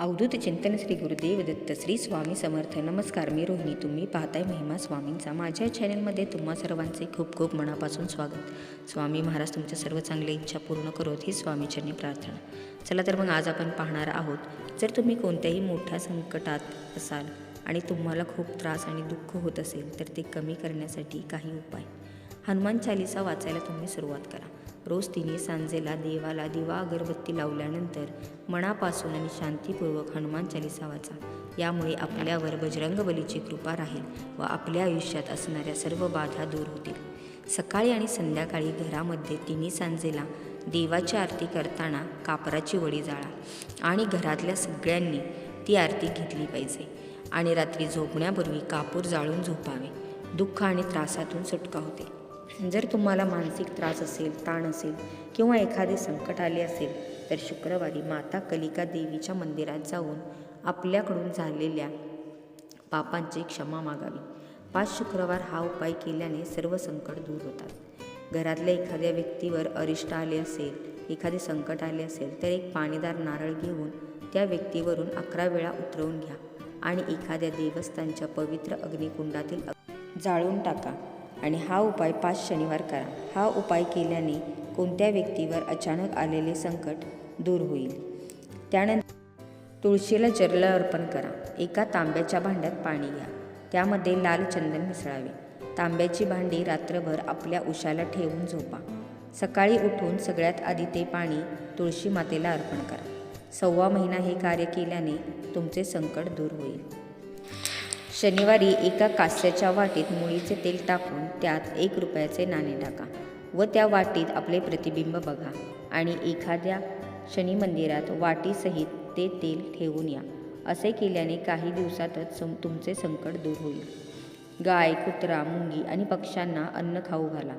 अवधूत चिंतन श्री गुरुदेव दत्त श्री स्वामी समर्थ. नमस्कार मी रोहिणी. तुम्ही पाहताय महिमा स्वामींचा माझ्या चॅनलमध्ये तुम्हा सर्वांचे खूप खूप मनापासून स्वागत. स्वामी महाराज तुमच्या सर्व चांगल्या इच्छा पूर्ण करोत ही स्वामीचरणी प्रार्थना. चला तर मग आज आपण पाहणार आहोत जर तुम्ही कोणत्याही मोठ्या संकटात असाल आणि तुम्हाला खूप त्रास आणि दुःख होत असेल तर ते कमी करण्यासाठी काही उपाय. हनुमान चालिसा वाचायला तुम्ही सुरुवात करा. रोज तिने सांजेला देवाला दिवा अगरबत्ती लावल्यानंतर मनापासून आणि शांतीपूर्वक हनुमान चालिसा वाचा. यामुळे आपल्यावर बजरंग बलीची कृपा राहील व आपल्या आयुष्यात असणाऱ्या सर्व बाधा दूर होतील. सकाळी आणि संध्याकाळी घरामध्ये तिन्ही सांजेला देवाची आरती करताना कापराची वडी जाळा आणि घरातल्या सगळ्यांनी ती आरती घेतली पाहिजे आणि रात्री झोपण्यापूर्वी कापूर जाळून झोपावे. दुःख आणि त्रासातून सुटका होते. जर तुम्हाला मानसिक त्रास असेल ताण असेल किंवा एखादे संकट आले असेल तर शुक्रवारी माता कलिका देवीच्या मंदिरात जाऊन आपल्याकडून झालेल्या पापांची क्षमा मागावी. पाच शुक्रवार हा उपाय केल्याने सर्व संकट दूर होतात. घरातल्या एखाद्या व्यक्तीवर अरिष्ट आले असेल एखादे संकट आले असेल तर एक पाणीदार नारळ घेऊन त्या व्यक्तीवरून अकरा वेळा उतरवून घ्या आणि एखाद्या देवस्थानच्या पवित्र अग्निकुंडातील जाळून टाका. आणि हा उपाय पाच शनिवार करा. हा उपाय केल्याने कोणत्या व्यक्तीवर अचानक आलेले संकट दूर होईल? त्यानंतर तुळशीला जल अर्पण करा. एका तांब्याच्या भांड्यात पाणी घ्या. त्यामध्ये लाल चंदन मिसळावे. तांब्याची भांडी रात्रभर आपल्या उशाला ठेवून झोपा. सकाळी उठून सगळ्यात आधी ते पाणी तुळशी मातेला अर्पण करा. सव्वा महिना हे कार्य केल्याने तुमचे संकट दूर होईल. शनिवारी एका कास्याच्या वाटीत मुळीचे तेल टाकून त्यात एक रुपयाचे नाणे टाका व त्या वाटीत आपले प्रतिबिंब बघा आणि एखाद्या शनी मंदिरात वाटीसहित ते तेल ठेवून या. असे केल्याने काही दिवसातच सं तुमचे संकट दूर होईल. गाय कुत्रा मुंगी आणि पक्ष्यांना अन्न खाऊ घाला.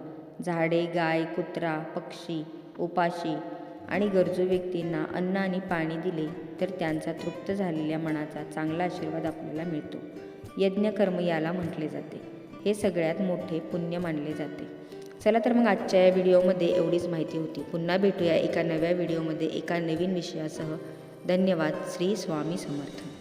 झाडे गाय कुत्रा पक्षी उपाशी आणि गरजू व्यक्तींना अन्न आणि पाणी दिले तर त्यांचा तृप्त झालेल्या मनाचा चांगला आशीर्वाद आपल्याला मिळतो. यज्ञकर्म याला म्हटले जाते. हे सगळ्यात मोठे पुण्य मानले जाते. चला तर मग आजच्या या व्हिडिओमध्ये एवढीच माहिती होती. पुन्हा भेटूया एका नव्या व्हिडिओमध्ये एका नवीन विषयासह. धन्यवाद. श्री स्वामी समर्थ.